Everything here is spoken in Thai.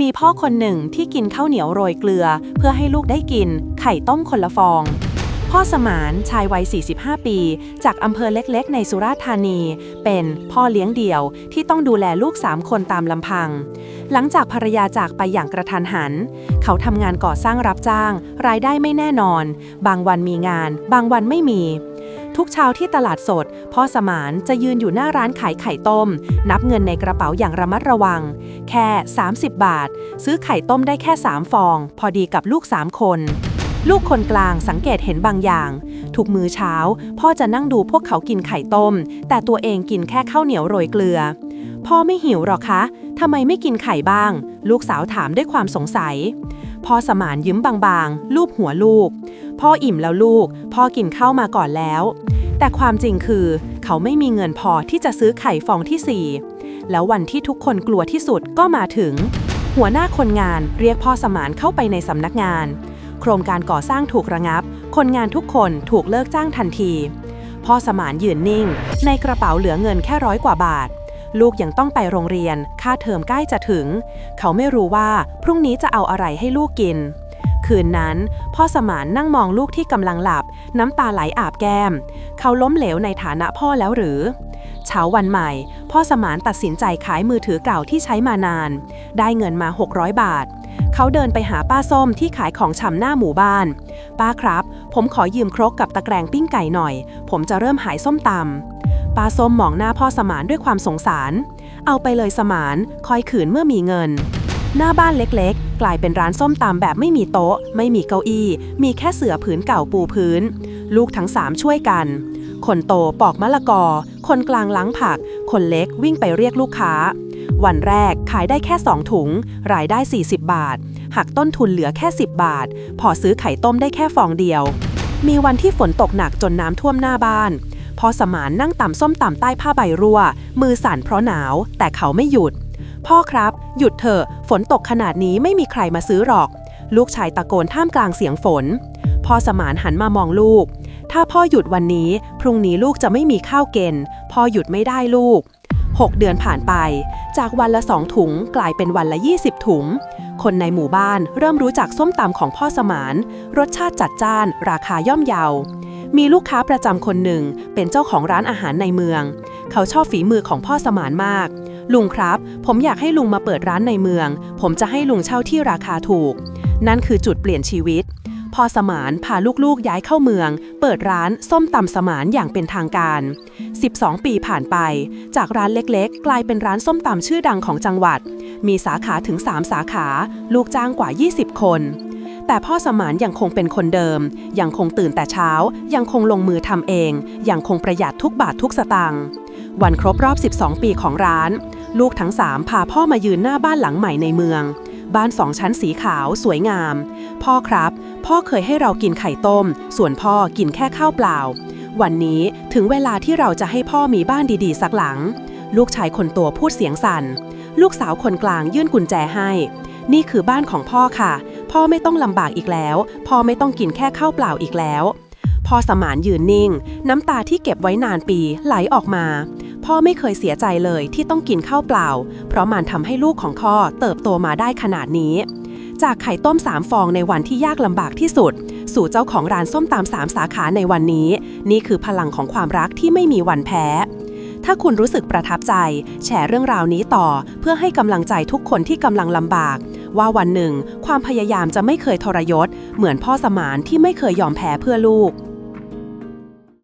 มีพ่อคนหนึ่งที่กินข้าวเหนียวโรยเกลือ เพื่อให้ลูกได้กิน ไข่ต้มคนละฟอง พ่อสมานชายวัย 45 ปี จากอำเภอเล็กๆ ในสุราษฎร์ธานี เป็นพ่อเลี้ยงเดี่ยวที่ต้องดูแลลูก 3 คนตามลำพัง หลังจากภรรยาจากไปอย่างกระทันหัน เขาทำงานก่อสร้างรับจ้าง รายได้ไม่แน่นอน บางวันมีงาน บางวันไม่มี ทุกเช้าที่ตลาดสด พ่อสมานจะยืนอยู่หน้าร้านขายไข่ต้ม นับเงินในกระเป๋าอย่างระมัดระวัง แค่ 30 บาท ซื้อไข่ต้มได้แค่ 3 ฟอง พอดีกับลูก 3 คน ลูกคนกลางสังเกตเห็นบางอย่าง ทุกมื้อเช้า พ่อจะนั่งดูพวกเขากินไข่ต้ม แต่ตัวเองกินแค่ข้าวเหนียวโรยเกลือ พ่อไม่หิวหรอคะทำไมไม่กินไข่บ้าง ลูกสาวถามด้วยความสงสัยพ่อสมานยิ้มบางๆ ลูบหัวลูก พ่ออิ่มแล้วลูก พ่อกินข้าวมาก่อนแล้ว แต่ความจริงคือ เขาไม่มีเงินพอที่จะซื้อไข่ฟองที่ 4 แล้ววันที่ทุกคนกลัวที่สุดก็มาถึง หัวหน้าคนงานเรียกพ่อสมานเข้าไปในสำนักงาน โครงการก่อสร้างถูกระงับ คนงานทุกคนถูกเลิกจ้างทันที พ่อสมานยืนนิ่ง ในกระเป๋าเหลือเงินแค่ร้อยกว่าบาท ลูกยังต้องไปโรงเรียน ค่าเทอมใกล้จะถึง เขาไม่รู้ว่าพรุ่งนี้จะเอาอะไรให้ลูกกิน คืนนั้น พ่อสมานนั่งมองลูกที่กำลังหลับ น้ำตาไหลอาบแก้ม เขาล้มเหลวในฐานะพ่อแล้วหรือ เช้าวันใหม่ พ่อสมานตัดสินใจขายมือถือเก่าที่ใช้มานาน ได้เงินมา 600 บาท เขาเดินไปหาป้าส้มที่ขายของชำหน้าหมู่บ้าน ป้าครับ ผมขอยืมครกกับตะแกรงปิ้งไก่หน่อย ผมจะเริ่มหายส้มตำป้าส้มมองหน้าพ่อสมานด้วยความสงสาร เอาไปเลยสมานคอยขืนเมื่อมีเงินหน้าบ้านเล็ก กลายเป็นร้านส้มตำแบบไม่มีโต๊ะ ไม่มีเก้าอี้ มีแค่เสื่อผืนเก่าปูพื้น ลูกทั้งสามช่วยกัน คนโตปอกมะละกอ คนกลางล้างผัก คนเล็กวิ่งไปเรียกลูกค้า วันแรกขายได้แค่ 2 ถุง รายได้ 40 บาท หักต้นทุนเหลือแค่ 10 บาท พอซื้อไข่ต้มได้แค่ฟองเดียว มีวันที่ฝนตกหนักจนน้ำท่วมหน้าบ้านพอสมานนั่งตำส้มตำใต้ผ้าใบรั่ว มือสั่นเพราะหนาว แต่เขาไม่หยุด พ่อครับ หยุดเถอะ ฝนตกขนาดนี้ไม่มีใครมาซื้อหรอก ลูกชายตะโกนท่ามกลางเสียงฝน พ่อสมานหันมามองลูก ถ้าพ่อหยุดวันนี้ พรุ่งนี้ลูกจะไม่มีข้าวเกณฑ์พ่อหยุดไม่ได้ลูก 6 เดือนผ่านไป จากวันละ2ถุงกลายเป็นวันละ 20 ถุง คนในหมู่บ้านเริ่มรู้จักส้มตำของพ่อสมาน รสชาติจัดจ้าน ราคาย่อมเยา มีลูกค้าประจำคนหนึ่ง เป็นเจ้าของร้านอาหารในเมือง เขาชอบฝีมือของพ่อสมานมาก ลุงครับ ผมอยากให้ลุงมาเปิดร้านในเมือง ผมจะให้ลุงเช่าที่ราคาถูก นั่นคือจุดเปลี่ยนชีวิตพ่อสมานพาลูกๆย้ายเข้าเมือง เปิดร้านส้มตำสมานอย่างเป็นทางการ 12 ปีผ่านไป จากร้านเล็กๆ กลายเป็นร้านส้มตำชื่อดังของจังหวัด มีสาขาถึง 3 สาขา ลูกจ้างกว่า 20 คนแต่พ่อสมานยังคงเป็นคนเดิม ยังคงตื่นแต่เช้า ยังคงลงมือทำเอง ยังคงประหยัดทุกบาททุกสตางค์ วันครบรอบ 12 ปีของร้าน ลูกทั้ง3พาพ่อมายืนหน้าบ้านหลังใหม่ในเมือง บ้านสองชั้นสีขาวสวยงาม พ่อครับ พ่อเคยให้เรากินไข่ต้ม ส่วนพ่อกินแค่ข้าวเปล่า วันนี้ถึงเวลาที่เราจะให้พ่อมีบ้านดีๆ สักหลัง ลูกชายคนโตพูดเสียงสั่น ลูกสาวคนกลางยื่นกุญแจให้ นี่คือบ้านของพ่อค่ะ พ่อไม่ต้องลำบากอีกแล้ว พ่อไม่ต้องกินแค่ข้าวเปล่าอีกแล้ว พ่อสมานยืนนิ่ง น้ำตาที่เก็บไว้นานปีไหลออกมา พ่อไม่เคยเสียใจเลยที่ต้องกินข้าวเปล่า เพราะมันทำให้ลูกของพ่อเติบโตมาได้ขนาดนี้ จากไข่ต้มสามฟองในวันที่ยากลำบากที่สุด สู่เจ้าของร้านส้มตำสามสาขาในวันนี้ นี่คือพลังของความรักที่ไม่มีวันแพ้ถ้าคุณรู้สึกประทับใจ แชร์เรื่องราวนี้ต่อ เพื่อให้กำลังใจทุกคนที่กำลังลำบาก ว่าวันหนึ่ง ความพยายามจะไม่เคยทรยศ เหมือนพ่อสมานที่ไม่เคยยอมแพ้เพื่อลูก